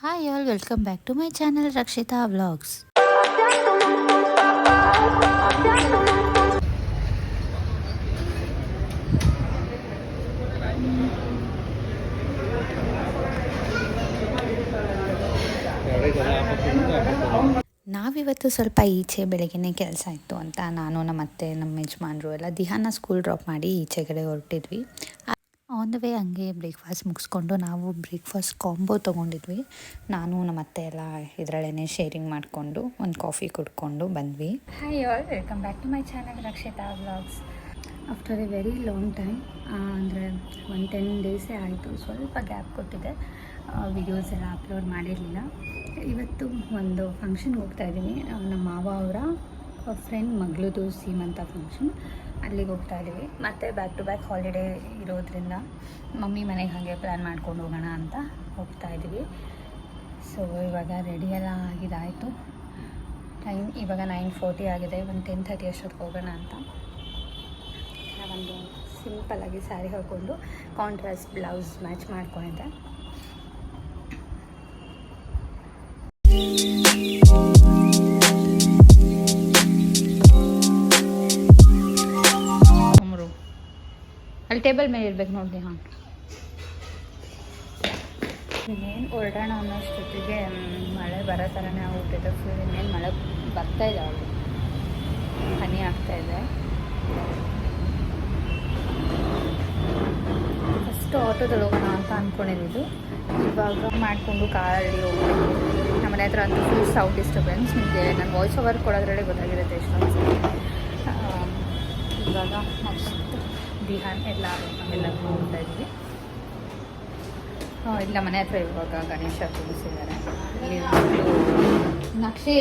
Hi all welcome back to my channel Rakshitha vlogs ನಾವಿವತ್ತು ಸ್ವಲ್ಪ ಈಚೆ ಬೆಳಗ್ಗೆನೇ ಕೆಲಸ ಇತ್ತು ಅಂತ ನಾನು ನಮ್ಮ ಅತ್ತೆ ನಮ್ಮ ಯಜಮಾನ್ರು ಎಲ್ಲ ದಿಹಾನ ಸ್ಕೂಲ್ ಡ್ರಾಪ್ ಮಾಡಿ ಈಚೆಗಡೆ ಹೊರಟಿದ್ವಿ. ಆನ್ ದ ವೇ ಹಂಗೆ ಬ್ರೇಕ್ಫಾಸ್ಟ್ ಮುಗಿಸ್ಕೊಂಡು ನಾವು ಬ್ರೇಕ್ಫಾಸ್ಟ್ ಕಾಂಬೋ ತೊಗೊಂಡಿದ್ವಿ. ನಾನು, ನಮ್ಮ ಅತ್ತೆ ಎಲ್ಲ ಇದರಲ್ಲೇ ಶೇರಿಂಗ್ ಮಾಡಿಕೊಂಡು, ಒಂದು ಕಾಫಿ ಕುಡ್ಕೊಂಡು ಬಂದ್ವಿ. Hi all welcome back to my channel Rakshitha vlogs after a very long time ಅಂದರೆ ಒಂದು ಟೆನ್ ಡೇಸೇ ಆಯಿತು, ಸ್ವಲ್ಪ ಗ್ಯಾಪ್ ಕೊಟ್ಟಿದೆ. ವಿಡಿಯೋಸ್ ಎಲ್ಲ ಅಪ್ಲೋಡ್ ಮಾಡಿರಲಿಲ್ಲ. ಇವತ್ತು ಒಂದು ಫಂಕ್ಷನ್ಗೆ ಹೋಗ್ತಾ ಇದ್ದೀನಿ. ನಮ್ಮ ಮಾವ ಅವರ ಫ್ರೆಂಡ್ ಮಗಳದು ಸೀಮಂತ ಫಂಕ್ಷನ್ ಅಲ್ಲಿಗೆ ಹೋಗ್ತಾ ಇದ್ದೀವಿ. ಮತ್ತು ಬ್ಯಾಕ್ ಟು ಬ್ಯಾಕ್ ಹಾಲಿಡೇ ಇರೋದ್ರಿಂದ ಮಮ್ಮಿ ಮನೆಗೆ ಹಾಗೆ ಪ್ಲ್ಯಾನ್ ಮಾಡ್ಕೊಂಡು ಹೋಗೋಣ ಅಂತ ಹೋಗ್ತಾ ಇದ್ದೀವಿ. ಸೊ ಇವಾಗ ರೆಡಿ ಎಲ್ಲ ಆಗಿದ್ದಾಯಿತು ಟೈಮ್ ಇವಾಗ ನೈನ್ ಫೋರ್ಟಿ ಆಗಿದೆ. ಒಂದು ಟೆನ್ ಥರ್ಟಿ ಅಷ್ಟೊತ್ತಿಗೆ ಹೋಗೋಣ ಅಂತ. ನಾವೊಂದು ಸಿಂಪಲ್ಲಾಗಿ ಸ್ಯಾರಿ ಹಾಕ್ಕೊಂಡು ಕಾಂಟ್ರಾಸ್ಟ್ ಬ್ಲೌಸ್ ಮ್ಯಾಚ್ ಮಾಡ್ಕೊಂಡಿದ್ದೆ. ಅಲ್ಲಿ ಟೇಬಲ್ ಮೇಲೆ ಇರ್ಬೇಕು ನೋಡಿ ಹಾಂ. ಇನ್ನೇನು ಹೊರಡೋಣ ಅನ್ನೋಷ್ಟೊತ್ತಿಗೆ ಮಳೆ ಬರೋ ಥರನೇ ಆಗ್ಬಿಟ್ಟಿದೆ. ಫುಲ್ ಇನ್ನೇನು ಮಳೆ ಬರ್ತಾ ಇದೆ ಅವಳು ಹನಿ ಆಗ್ತಾ ಇದೆ. ಫಸ್ಟ್ ಆಟೋದಲ್ಲಿ ಹೋಗೋಣ ಅಂತ ಅಂದ್ಕೊಂಡಿದ್ದು ಇವಾಗ ಮಾಡಿಕೊಂಡು ಕಾರಲ್ಲಿ ಹೋಗ್ಬೇಕು. ನಮ್ಮ ಮನೆ ಹತ್ರ ಅಂತೂ ಫುಲ್ ಸೌಂಡ್ ಡಿಸ್ಟರ್ಬೆನ್ಸ್ ನಿಮಗೆ ನಾನು ವಾಯ್ಸ್ ಓವರ್ ಕೊಡೋದ್ರಲ್ಲೇ ಗೊತ್ತಾಗಿರುತ್ತೆ ಎಷ್ಟೊಂದು ಇವಾಗ ನೆಕ್ಸ್ಟ್ ಬಿಹಾನ್ ಎಲ್ಲ ಎಲ್ಲ ನೋಡ್ತಾ ಇದ್ವಿ. ಇಲ್ಲ, ಮನೆ ಹತ್ರ ಇವಾಗ ಗಣೇಶ ಕೂರಿಸಿದ್ದಾರೆ. ನಕ್ಷೆ.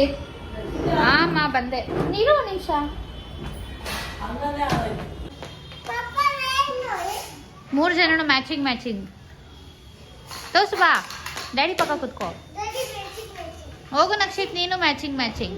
ಹಾಂ ಬಂದೆ. ನೀರು ನಿಮಿಷ. ಮೂರು ಜನನು ಮ್ಯಾಚಿಂಗ್ ಮ್ಯಾಚಿಂಗ್ ತೋರ್ಸು ಬಾ ಡ್ಯಾಡಿ ಪಕ್ಕ ಕುತ್ಕೋ. ಹೋಗು ನಕ್ಷಿತ್ ನೀನು ಮ್ಯಾಚಿಂಗ್ ಮ್ಯಾಚಿಂಗ್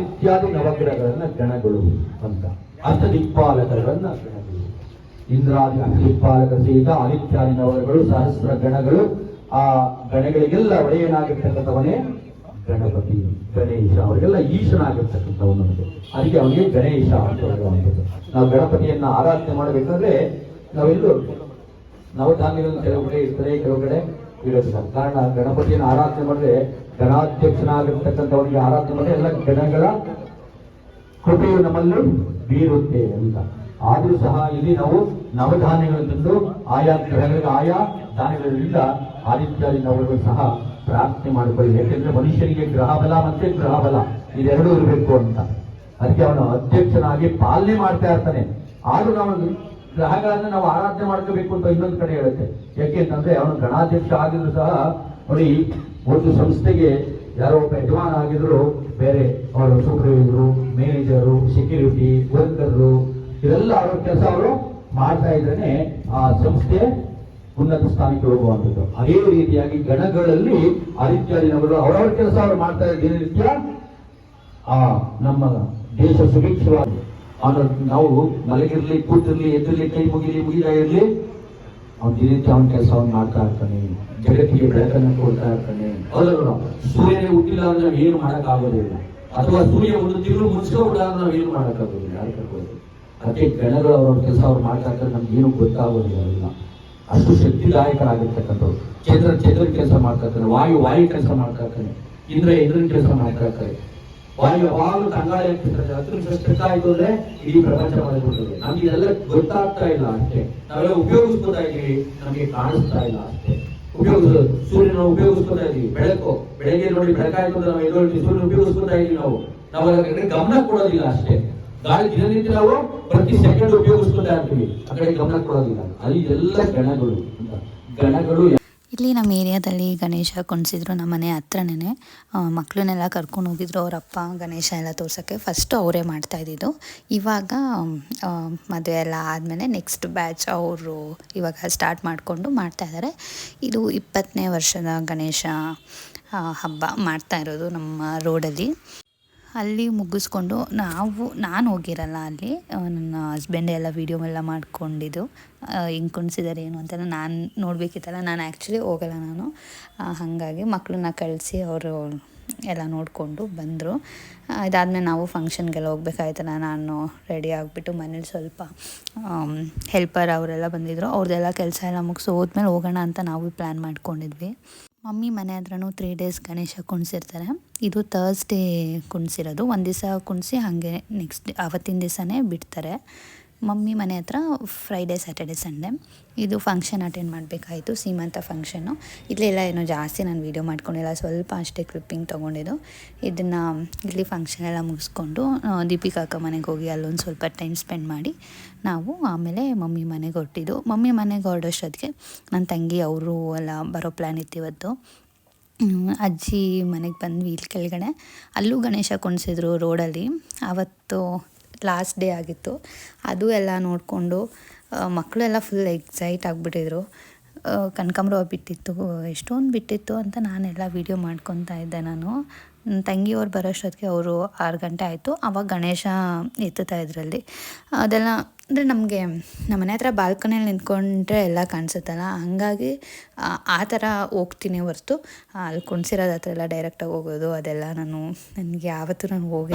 ಇತ್ಯಾದಿ ನವಗ್ರಹಗಳನ್ನ ಗಣಗಳು ಅಂತ. ಅಷ್ಟದಿಕ್ಪಾಲಕಗಳನ್ನ ಗಣಗಳು ಇಂದ್ರಾದಿ ಅಷ್ಟದಿಕ್ಪಾಲಕ ಸಹಿತ ಆದಿತ್ಯಾದಿ ನವರುಗಳು, ಸಹಸ್ರ ಗಣಗಳು, ಆ ಗಣಗಳಿಗೆಲ್ಲ ಒಡೆಯನಾಗಿರ್ತಕ್ಕಂಥವನೇ ಗಣಪತಿ, ಗಣೇಶ. ಅವರಿಗೆಲ್ಲ ಈಶನಾಗಿರ್ತಕ್ಕಂಥವನು. ಅದಕ್ಕೆ ಅವನಿಗೆ ಗಣೇಶ ಅಂತ ನಾವು ಗಣಪತಿಯನ್ನ ಆರಾಧನೆ ಮಾಡಬೇಕಾದ್ರೆ ನಾವೆಲ್ಲೂ ನವಧಾನ್ಯಗಳು ಕೆಲವು ಕಡೆ ಇರ್ತಾರೆ ಕೆಲವು ಕಡೆ ಇರೋದಿಲ್ಲ ಕಾರಣ ಗಣಪತಿಯನ್ನು ಆರಾಧನೆ ಮಾಡಿದ್ರೆ ಗಣಾಧ್ಯಕ್ಷನಾಗಿರ್ತಕ್ಕಂಥವನಿಗೆ ಆರಾಧನೆ ಮಾಡಿದ್ರೆ ಎಲ್ಲ ಗಣಗಳ ಕೃಪೆಯು ನಮ್ಮಲ್ಲಿ ಬೀರುತ್ತೆ ಅಂತ. ಆದರೂ ಸಹ ಇಲ್ಲಿ ನಾವು ನವಧಾನ್ಯಗಳನ್ನು ತಂದು ಆಯಾ ಗ್ರಹಗಳಿಗೆ ಆಯಾ ಧಾನ್ಯಗಳಿಂದ ಆದಿತ್ಯಾದಿ ನವಗಳು ಸಹ ಪ್ರಾರ್ಥನೆ ಮಾಡಿಕೊಳ್ಳಿ. ಯಾಕೆಂದ್ರೆ ಮನುಷ್ಯನಿಗೆ ಗ್ರಹ ಬಲ ಮತ್ತೆ ಗ್ರಹ ಬಲ ಇದೆರಡೂ ಇರಬೇಕು ಅಂತ. ಅದಕ್ಕೆ ಅವನು ಅಧ್ಯಕ್ಷನಾಗಿ ಪಾಲನೆ ಮಾಡ್ತಾ ಇರ್ತಾನೆ. ಆದರೂ ನಾವು ಗ್ರಹಗಳನ್ನ ನಾವು ಆರಾಧನೆ ಮಾಡ್ಕೋಬೇಕು ಅಂತ ಇನ್ನೊಂದು ಕಡೆ ಹೇಳುತ್ತೆ. ಯಾಕೆ ಅಂತಂದ್ರೆ ಅವನು ಗಣಾಧ್ಯಕ್ಷ ಆಗಿದ್ರು ಸಹ ನೋಡಿ ಒಂದು ಸಂಸ್ಥೆಗೆ ಯಾರೋ ಒಬ್ಬ ಯಜಮಾನ ಆಗಿದ್ರು, ಬೇರೆ ಅವರು ಸೂಪರ್ವೈಸರು ಮ್ಯಾನೇಜರು ಸೆಕ್ಯೂರಿಟಿ ವರ್ಕರ್ರು ಇದೆಲ್ಲ ಅವರ ಕೆಲಸ ಅವರು ಮಾಡ್ತಾ ಇದ್ರೆ ಆ ಸಂಸ್ಥೆ ಉನ್ನತ ಸ್ಥಾನಕ್ಕೆ ಹೋಗುವಂಥದ್ದು. ಅದೇ ರೀತಿಯಾಗಿ ಗಣಗಳಲ್ಲಿ ಆದಿತ್ಯಾದಿನವರು ಅವರವರ ಕೆಲಸ ಅವರು ಮಾಡ್ತಾ ಇದ್ದ ದಿನನಿತ್ಯ ಆ ನಮ್ಮ ದೇಶ ಸುಭಿಕ್ಷವಾಗಿ ಅವನು ನಾವು ಮಲಗಿರ್ಲಿ, ಕೂತಿರ್ಲಿ, ಎದ್ದಿರ್ಲಿ, ಕೈ ಮುಗಿಲಿ, ಮುಗಿದ ಇರ್ಲಿ, ಅವ್ನು ದಿನನಿತ್ಯ ಅವನ ಕೆಲಸವನ್ನು ಮಾಡ್ತಾ ಇರ್ತಾನೆ. ಜಗತ್ತಿಗೆ ಬೆಳಕನ್ನು ಕೊಡ್ತಾ ಇರ್ತಾನೆ. ಹೌದಲ್ವ ಸೂರ್ಯನೇ ಹುಟ್ಟಿಲ್ಲ ಅಂದ್ರೆ ನಾವು ಏನು ಮಾಡೋಕ್ಕಾಗೋದಿಲ್ಲ ಅಥವಾ ಸೂರ್ಯ ಒಂದು ತಿಂಗಳು ಮುಚ್ಕೋಬಿಡ ಅಂದ್ರೆ ನಾವು ಏನು ಮಾಡೋಕ್ಕಾಗೋದಿಲ್ಲ ಯಾರು ಕರ್ಬೋದು ಅದಕ್ಕೆ ಗಣಗಳು ಅವ್ರ ಕೆಲಸ ಅವ್ರು ಮಾಡ್ತಾ ಇರ್ತಾರೆ, ನಮ್ಗೆ ಏನು ಗೊತ್ತಾಗೋದಿಲ್ಲ ಅಷ್ಟು ಶಕ್ತಿದಾಯಕರಾಗಿರ್ತಕ್ಕಂಥವ್ರು. ಚಂದ್ರ, ಚಂದ್ರನ ಕೆಲಸ ಮಾಡ್ತಾ ಇರ್ತಾನೆ. ವಾಯು ವಾಯು ಕೆಲಸ ಮಾಡ್ತಾ ಇರ್ತಾನೆ. ಇಂದ್ರ, ಇಂದ್ರನ ಕೆಲಸ ಮಾಡ್ತಾ ಇರ್ತಾರೆ. ವಾಯು ಯಾವಾಗಲೂ ಆಗ್ತಿರ್ತಾರೆ ಅದ್ರ ಸ್ಟ್ರೆಕ್ ಆಯ್ತು ಅಂದ್ರೆ ಇಡೀ ಪ್ರಪಂಚ ಮಾಡಿಬಿಡ್ತದೆ ನಮ್ಗೆ ಇದೆಲ್ಲ ಗೊತ್ತಾಗ್ತಾ ಇಲ್ಲ ಅಷ್ಟೇ. ನಾವೆಲ್ಲ ಉಪಯೋಗಿಸ್ಕೊತಾ ಇದೀವಿ ನಮಗೆ ಕಾಣಿಸ್ತಾ ಇಲ್ಲ ಅಷ್ಟೇ. ಉಪಯೋಗಿಸೋದು, ಸೂರ್ಯನ ಉಪಯೋಗಿಸ್ಕೊತಾ ಇದೀವಿ ಬೆಳಕು, ಬೆಳಗ್ಗೆ ನೋಡಿ ಬೆಳಕಾಯ್ತು ಅಂದ್ರೆ ನಾವು ಎದ್ದು ಸೂರ್ಯನ ಉಪಯೋಗಿಸ್ಕೊತಾ ಇದೀವಿ ನಾವು. ನಾವು ಅದಕ್ಕೆ ಗಮನ ಕೊಡೋದಿಲ್ಲ ಅಷ್ಟೇ. ಗಾಳಿ ದಿನನಿತ್ಯ ನಾವು ಪ್ರತಿ ಸೆಕೆಂಡ್ ಉಪಯೋಗಿಸ್ಕೊತಾ ಇರ್ತೀವಿ. ಆ ಕಡೆ ಗಮನ ಕೊಡೋದಿಲ್ಲ. ಅಲ್ಲಿ ಎಲ್ಲ ಗಣಗಳು ಗಣಗಳು ಇಲ್ಲಿ ನಮ್ಮ ಏರಿಯಾದಲ್ಲಿ ಗಣೇಶ ಕುಣಿಸಿದ್ರು ನಮ್ಮ ಮನೆ ಹತ್ರನೇ ಮಕ್ಕಳನ್ನೆಲ್ಲ ಕರ್ಕೊಂಡು ಹೋಗಿದ್ರು ಅವ್ರ ಗಣೇಶ ಎಲ್ಲ ತೋರ್ಸೋಕ್ಕೆ. ಫಸ್ಟು ಅವರೇ ಮಾಡ್ತಾ ಇದ್ದಿದ್ದು. ಇವಾಗ ಮದುವೆ ಎಲ್ಲ ಆದಮೇಲೆ ನೆಕ್ಸ್ಟ್ ಬ್ಯಾಚ್ ಅವರು ಇವಾಗ ಸ್ಟಾರ್ಟ್ ಮಾಡಿಕೊಂಡು ಮಾಡ್ತಾ ಇದ್ದಾರೆ ಇದು ಇಪ್ಪತ್ತನೇ ವರ್ಷದ ಗಣೇಶ ಹಬ್ಬ ಮಾಡ್ತಾ ಇರೋದು ನಮ್ಮ ರೋಡಲ್ಲಿ ಅಲ್ಲಿ ಮುಗಿಸ್ಕೊಂಡು ನಾವು, ನಾನು ಹೋಗಿರಲ್ಲ ಅಲ್ಲಿ ನನ್ನ ಹಸ್ಬೆಂಡ್ ಎಲ್ಲ ವೀಡಿಯೋ ಎಲ್ಲ ಮಾಡ್ಕೊಂಡಿದ್ದು. ಹಿಂಗೆ ಕುಣಿಸಿದ್ದಾರೆ ಏನು ಅಂತ ನಾನು ನೋಡಬೇಕಿತ್ತಲ್ಲ, ನಾನು ಆ್ಯಕ್ಚುಲಿ ಹೋಗಲ್ಲ ನಾನು. ಹಾಗಾಗಿ ಮಕ್ಕಳನ್ನ ಕಳಿಸಿ ಅವರು ಎಲ್ಲ ನೋಡಿಕೊಂಡು ಬಂದರು. ಇದಾದಮೇಲೆ ನಾವು ಫಂಕ್ಷನ್ಗೆಲ್ಲ ಹೋಗ್ಬೇಕಾಯ್ತಲ್ಲ, ನಾನು ರೆಡಿ ಆಗಿಬಿಟ್ಟು ಮನೇಲಿ ಸ್ವಲ್ಪ ಹೆಲ್ಪರ್ ಅವರೆಲ್ಲ ಬಂದಿದ್ದರು ಅವ್ರದ್ದೆಲ್ಲ ಕೆಲಸ ಎಲ್ಲ ಮುಗಿಸಿ ಹೋದ್ಮೇಲೆ ಹೋಗೋಣ ಅಂತ ನಾವು ಪ್ಲ್ಯಾನ್ ಮಾಡ್ಕೊಂಡಿದ್ವಿ. ಮಮ್ಮಿ ಮನೆ ಹತ್ರನೂ ತ್ರೀ ಡೇಸ್ ಗಣೇಶ ಕುಣಿಸಿರ್ತಾರೆ. ಇದು ತರ್ಸ್ಡೇ ಕುಣಿಸಿರೋದು. ಒಂದು ದಿವಸ ಕುಣಿಸಿ ಹಾಗೆ ನೆಕ್ಸ್ಟ್ ಅವತ್ತಿನ ದಿವಸನೇ ಬಿಡ್ತಾರೆ. ಮಮ್ಮಿ ಮನೆ ಹತ್ರ ಫ್ರೈಡೇ ಸ್ಯಾಟರ್ಡೆ ಸಂಡೇ ಇದು ಫಂಕ್ಷನ್ ಅಟೆಂಡ್ ಮಾಡಬೇಕಾಯಿತು, ಸೀಮಂತ ಫಂಕ್ಷನ್ನು ಇಲ್ಲೆಲ್ಲ ಏನೋ ಜಾಸ್ತಿ ನಾನು ವೀಡಿಯೋ ಮಾಡ್ಕೊಂಡಿಲ್ಲ, ಸ್ವಲ್ಪ ಅಷ್ಟೇ ಕ್ಲಿಪ್ಪಿಂಗ್ ತೊಗೊಂಡಿದ್ದು. ಇದನ್ನು ಇಲ್ಲಿ ಫಂಕ್ಷನ್ ಎಲ್ಲ ಮುಗಿಸ್ಕೊಂಡು ದೀಪಿಕಾ ಅಕ್ಕ ಮನೆಗೆ ಹೋಗಿ ಅಲ್ಲೊಂದು ಸ್ವಲ್ಪ ಟೈಮ್ ಸ್ಪೆಂಡ್ ಮಾಡಿ, ನಾವು ಆಮೇಲೆ ಮಮ್ಮಿ ಮನೆಗೆ ಹೊರಟಿದ್ದು. ಮಮ್ಮಿ ಮನೆಗೆ ಹೊರಡೋಷ್ಟೊತ್ತಿಗೆ ನನ್ನ ತಂಗಿ, ಅವರು ಎಲ್ಲ ಬರೋ ಪ್ಲ್ಯಾನ್ ಇತ್ತು ಇವತ್ತು. ಅಜ್ಜಿ ಮನೆಗೆ ಬಂದ್ವಿ ಇಲ್ಲಿ ಕೆಳಗಡೆ. ಅಲ್ಲೂ ಗಣೇಶ ಕುಣಿಸಿದ್ರು ರೋಡಲ್ಲಿ ಆವತ್ತು ಲಾಸ್ಟ್ ಡೇ ಆಗಿತ್ತು. ಅದು ಎಲ್ಲ ನೋಡಿಕೊಂಡು ಮಕ್ಕಳೆಲ್ಲ ಫುಲ್ ಎಕ್ಸೈಟ್ ಆಗಿಬಿಟ್ಟಿದ್ರು. ಕನಕಾಂಬ್ರ ಬಿಟ್ಟಿತ್ತು. ಎಷ್ಟೊಂದು ಬಿಟ್ಟಿತ್ತು ಅಂತ ನಾನೆಲ್ಲ ವೀಡಿಯೋ ಮಾಡ್ಕೊತಾ ಇದ್ದೆ ನಾನು. ನನ್ನ ತಂಗಿಯವ್ರು ಬರೋಷ್ಟೊತ್ತಿಗೆ ಅವರು ಆರು ಗಂಟೆ ಆಯಿತು. ಆವಾಗ ಗಣೇಶ ಎತ್ತುತ್ತಾ ಇದರಲ್ಲಿ. ಅದೆಲ್ಲ ಅಂದರೆ ನಮಗೆ ನಮ್ಮ ಮನೆ ಹತ್ರ ಬಾಲ್ಕನಿಯಲ್ಲಿ ನಿಂತ್ಕೊಂಡ್ರೆ ಎಲ್ಲ ಕಾಣಿಸುತ್ತಲ್ಲ. ಹಾಗಾಗಿ, ಆ- ಥರ ಹೋಗ್ತೀನಿ ಹೊರತು. ಅಲ್ಲಿ ಕುಣ್ಸಿರೋದು ಹತ್ರ ಎಲ್ಲ ಡೈರೆಕ್ಟಾಗಿ ಹೋಗೋದು ಅದೆಲ್ಲ ನಾನು, ನನಗೆ ಯಾವತ್ತೂ ನಾನು ಹೋಗೇ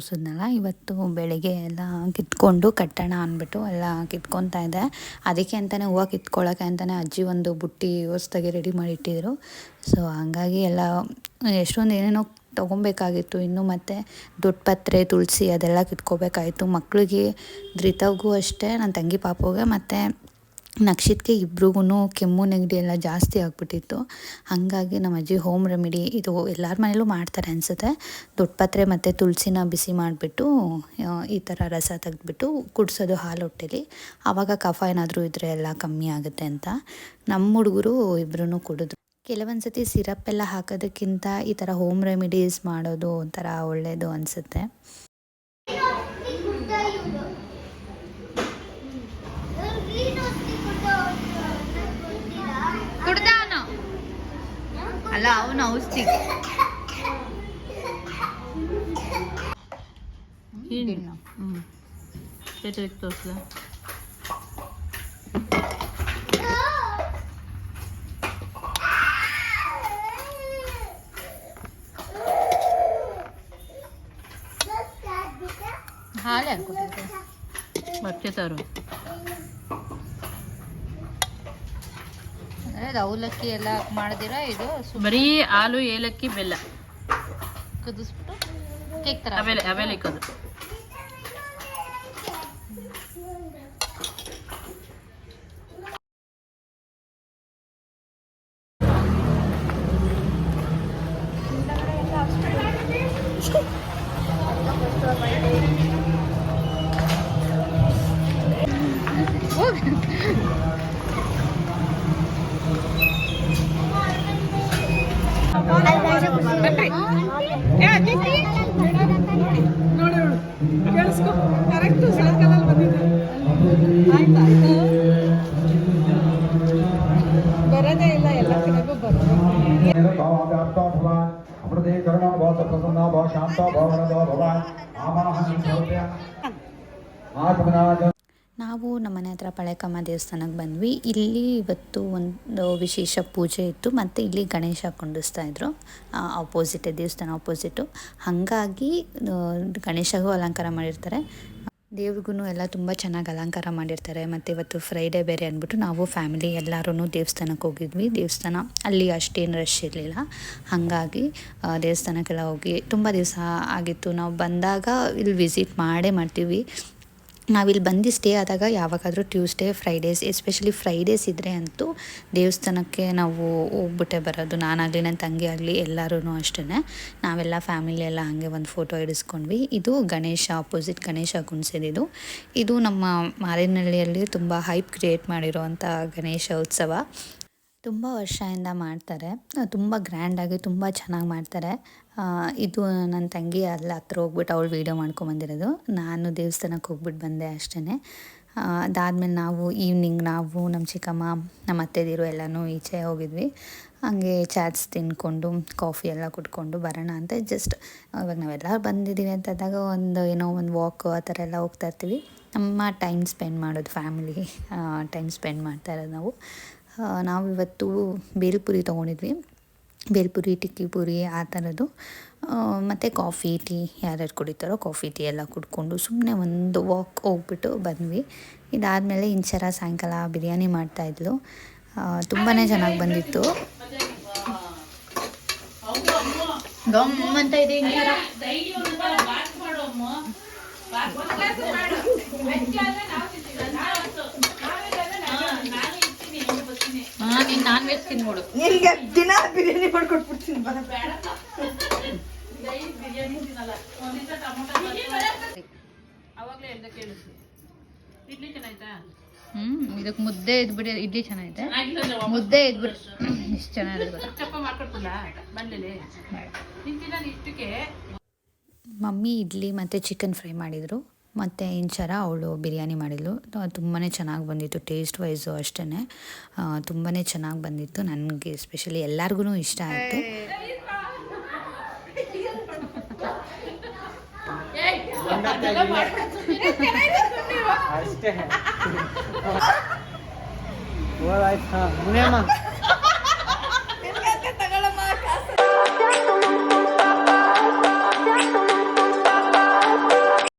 ತೋರಿಸಿದ್ನಲ್ಲ, ಇವತ್ತು ಬೆಳಿಗ್ಗೆ ಎಲ್ಲ ಕಿತ್ಕೊಂಡು ಕಟ್ಟೋಣ ಅಂದ್ಬಿಟ್ಟು ಎಲ್ಲ ಕಿತ್ಕೊತಾ ಇದ್ದೆ. ಅದಕ್ಕೆ ಅಂತಲೇ ಹೂವು ಕಿತ್ಕೊಳ್ಳೋಕೆ ಅಂತಲೇ ಅಜ್ಜಿ ಒಂದು ಬುಟ್ಟಿ ಹೊಸ್ದಾಗಿ ರೆಡಿ ಮಾಡಿ ಇಟ್ಟಿದ್ರು ಸೊ ಹಂಗಾಗಿ ಎಲ್ಲ ಎಷ್ಟೊಂದು ಏನೇನೋ ತೊಗೊಬೇಕಾಗಿತ್ತು ಇನ್ನು ಮತ್ತು ದೊಡ್ಡ ಪತ್ರೆ, ತುಳಸಿ ಅದೆಲ್ಲ ಕಿತ್ಕೋಬೇಕಾಯಿತು ಮಕ್ಕಳಿಗೆ ಧೃತವ್ಗೂ ಅಷ್ಟೇ ನನ್ನ ತಂಗಿ ಪಾಪುಗೆ ಮತ್ತು ನಕ್ಷಿತ್ಗೆ ಇಬ್ರಿಗೂ ಕೆಮ್ಮು, ನೆಗಡಿ ಎಲ್ಲ ಜಾಸ್ತಿ ಆಗಿಬಿಟ್ಟಿತ್ತು. ಹಾಗಾಗಿ ನಮ್ಮ ಅಜ್ಜಿ ಹೋಮ್ ರೆಮಿಡಿ ಇದು ಎಲ್ಲರ ಮನೇಲೂ ಮಾಡ್ತಾರೆ ಅನಿಸುತ್ತೆ. ದೊಡ್ಡ ಪತ್ರೆ ಮತ್ತು ತುಳಸಿನ ಬಿಸಿ ಮಾಡಿಬಿಟ್ಟು ಈ ಥರ ರಸ ತೆಗೆದ್ಬಿಟ್ಟು ಕುಡಿಸೋದು ಹಾಲು ಹೊಟ್ಟೆಲಿ ಆವಾಗ ಕಫ ಏನಾದರೂ ಇದ್ದರೆ ಎಲ್ಲ ಕಮ್ಮಿ ಆಗುತ್ತೆ ಅಂತ. ನಮ್ಮ ಹುಡುಗರು ಇಬ್ಬರೂ ಕುಡಿದ್ರು. ಕೆಲವೊಂದು ಸತಿ ಸಿರಪ್ ಎಲ್ಲ ಹಾಕೋದಕ್ಕಿಂತ ಈ ಥರ ಹೋಮ್ ರೆಮಿಡೀಸ್ ಮಾಡೋದು ಒಂಥರ ಒಳ್ಳೆಯದು ಅನಿಸುತ್ತೆ ಕುಡ್ದ ಅವನು ಅಲ್ಲ ಅವನು ಔಷಧಿ ಹ್ಞೂ ತೋರಿಸ್ಲ ಹಾಲು ಯಾರು ಕೊಟ್ಟಿದ್ದು ಬಚ್ಚೆ ತರು ಅಂದರೆ ಅದು ಅವಲಕ್ಕಿ ಎಲ್ಲ ಮಾಡಿದಿರ? ಇದು ಬರೀ ಹಾಲು ಏಲಕ್ಕಿ ಬೆಲ್ಲ. ಕುದಿಸ್ಬಿಟ್ಟು ಕೇಕ್ ಥರ ಅವೆಲೆ ಅವೆಲೆ ಇಕ್ಕೋದು ನಾವು ನಮ್ಮ ಮನೆ ಹತ್ರ ಪಳೆಕಮ್ಮ ದೇವಸ್ಥಾನಕ್ಕೆ ಬಂದ್ವಿ. ಇಲ್ಲಿ ಇವತ್ತು ಒಂದು ವಿಶೇಷ ಪೂಜೆ ಇತ್ತು. ಮತ್ತು ಇಲ್ಲಿ ಗಣೇಶ ಕುಂಡಿಸ್ತಾ ಇದ್ರು. ಆಪೋಸಿಟ್ ದೇವಸ್ಥಾನ ಆಪೋಸಿಟು ಹಾಗಾಗಿ ಗಣೇಶಗೂ ಅಲಂಕಾರ ಮಾಡಿರ್ತಾರೆ. ದೇವ್ರಿಗೂ ಎಲ್ಲ ತುಂಬ ಚೆನ್ನಾಗಿ ಅಲಂಕಾರ ಮಾಡಿರ್ತಾರೆ. ಮತ್ತು ಇವತ್ತು ಫ್ರೈಡೇ ಬೇರೆ ಅಂದ್ಬಿಟ್ಟು ನಾವು ಫ್ಯಾಮಿಲಿ ಎಲ್ಲರೂ ದೇವಸ್ಥಾನಕ್ಕೆ ಹೋಗಿದ್ವಿ. ದೇವಸ್ಥಾನ ಅಲ್ಲಿ ಅಷ್ಟೇನು ರಶ್ ಇರಲಿಲ್ಲ. ಹಾಗಾಗಿ ದೇವಸ್ಥಾನಕ್ಕೆಲ್ಲ ಹೋಗಿ ತುಂಬ ದಿವಸ ಆಗಿತ್ತು. ನಾವು ಬಂದಾಗ ಇಲ್ಲಿ ವಿಸಿಟ್ ಮಾಡೇ ಮಾಡ್ತೀವಿ. ನಾವಿಲ್ಲಿ ಬಂದು ಸ್ಟೇ ಆದಾಗ ಯಾವಾಗಾದರೂ ಟ್ಯೂಸ್ಡೇ ಫ್ರೈಡೇಸ್ ಎಸ್ಪೆಷಲಿ ಫ್ರೈಡೇಸ್ ಇದ್ದರೆ ಅಂತೂ ದೇವಸ್ಥಾನಕ್ಕೆ ನಾವು ಹೋಗ್ಬಿಟ್ಟೆ ಬರೋದು. ನಾನಾಗಲಿ ನನ್ನ ತಂಗಿ ಆಗಲಿ ಎಲ್ಲರೂ ಅಷ್ಟೇ ನಾವೆಲ್ಲ ಫ್ಯಾಮಿಲಿ ಎಲ್ಲ ಹಾಗೆ ಒಂದು ಫೋಟೋ ಹಿಡಿಸ್ಕೊಂಡ್ವಿ ಇದು ಗಣೇಶ ಆಪೋಸಿಟ್ ಗಣೇಶ ಕುಣಿಸಿದ್ದು ಇದು. ನಮ್ಮ ಮಾರಿನಹಳ್ಳಿಯಲ್ಲಿ ತುಂಬ ಹೈಪ್ ಕ್ರಿಯೇಟ್ ಮಾಡಿರೋವಂಥ ಗಣೇಶ ಉತ್ಸವ. ತುಂಬ ವರ್ಷದಿಂದ ಮಾಡ್ತಾರೆ. ತುಂಬ ಗ್ರ್ಯಾಂಡಾಗಿ ತುಂಬ ಚೆನ್ನಾಗಿ ಮಾಡ್ತಾರೆ. ಇದು ನನ್ನ ತಂಗಿ ಅಲ್ಲಿ ಹತ್ರ ಹೋಗ್ಬಿಟ್ಟು ಅವಳು ವೀಡಿಯೋ ಮಾಡ್ಕೊಂಬಂದಿರೋದು. ನಾನು ದೇವಸ್ಥಾನಕ್ಕೆ ಹೋಗ್ಬಿಟ್ಟು ಬಂದೆ ಅಷ್ಟೇ ಅದಾದಮೇಲೆ ನಾವು ಈವ್ನಿಂಗ್ ನಾವು ನಮ್ಮ ಚಿಕ್ಕಮ್ಮ ನಮ್ಮ ಅತ್ತೆದಿರು ಎಲ್ಲನೂ ಈಚೆ ಹೋಗಿದ್ವಿ. ಹಾಗೆ ಚಾಟ್ಸ್ ತಿನ್ಕೊಂಡು ಕಾಫಿ ಎಲ್ಲ ಕುಟ್ಕೊಂಡು ಬರೋಣ ಅಂತ ಜಸ್ಟ್ ಇವಾಗ ನಾವೆಲ್ಲ ಬಂದಿದ್ದೀವಿ ಅಂತಂದಾಗ ಒಂದು ಏನೋ ಒಂದು ವಾಕ್ ಆ ಥರ ಎಲ್ಲ ಹೋಗ್ತಾ ಇರ್ತೀವಿ. ನಮ್ಮ ಟೈಮ್ ಸ್ಪೆಂಡ್ ಮಾಡೋದು ಫ್ಯಾಮಿಲಿ ಟೈಮ್ ಸ್ಪೆಂಡ್ ಮಾಡ್ತಾ ಇರೋದು ನಾವು. ಆ, ನಾವು ಇವತ್ತು ಬೇಲ್ಪುರಿ ತೊಗೊಂಡಿದ್ವಿ. ಬೇಲ್ಪುರಿ ಟಿಕ್ಕಿ ಪುರಿ ಆ ಥರದ್ದು. ಮತ್ತು ಕಾಫಿ ಟೀ ಯಾರ್ಯಾರು ಕುಡಿತಾರೋ ಕಾಫಿ ಟೀ ಎಲ್ಲ ಕುಡ್ಕೊಂಡು ಸುಮ್ಮನೆ ಒಂದು ವಾಕ್ ಹೋಗ್ಬಿಟ್ಟು ಬಂದ್ವಿ. ಇದಾದಮೇಲೆ ಇಂಚರ ಸಾಯಂಕಾಲ ಬಿರಿಯಾನಿ ಮಾಡ್ತಾಯಿದ್ಲು ತುಂಬಾ ಚೆನ್ನಾಗಿ ಬಂದಿತ್ತು. ಗಮ್ಮಂತ ಇದೆ ಇಂಚರ. ಹಾ ನೀನ್ ನಾನ್ ವೆಜ್ ತಿನ್ಬಿಡು ನಿನ್ಗೆ ದಿನ ಬಿರಿಯಾನಿ ಮಾಡ್ಕೊಟ್ಬಿಡ್ತೀನಿ ಹ್ಮ್ ಇದಕ್ ಮುದ್ದೆ ಇದ್ಬಿಡಿ ಇಡ್ಲಿ ಚೆನ್ನಾಗಿದೆ ಮುದ್ದೆ ಇದ್ಬಿಡಿ ಇಷ್ಟು ಚೆನ್ನಾಗಿದೆ ಮಮ್ಮಿ ಇಡ್ಲಿ ಮತ್ತು ಚಿಕನ್ ಫ್ರೈ ಮಾಡಿದರು. ಮತ್ತು ಇಂಚರ ಅವಳು ಬಿರಿಯಾನಿ ಮಾಡಿದ್ಲು. ತುಂಬಾ ಚೆನ್ನಾಗಿ ಬಂದಿತ್ತು ಟೇಸ್ಟ್ ವೈಸು ಅಷ್ಟೇ ತುಂಬಾ ಚೆನ್ನಾಗಿ ಬಂದಿತ್ತು. ನನಗೆ ಎಸ್ಪೆಷಲಿ ಎಲ್ಲರಿಗೂ ಇಷ್ಟ ಆಯಿತು. ಅಷ್ಟೇ.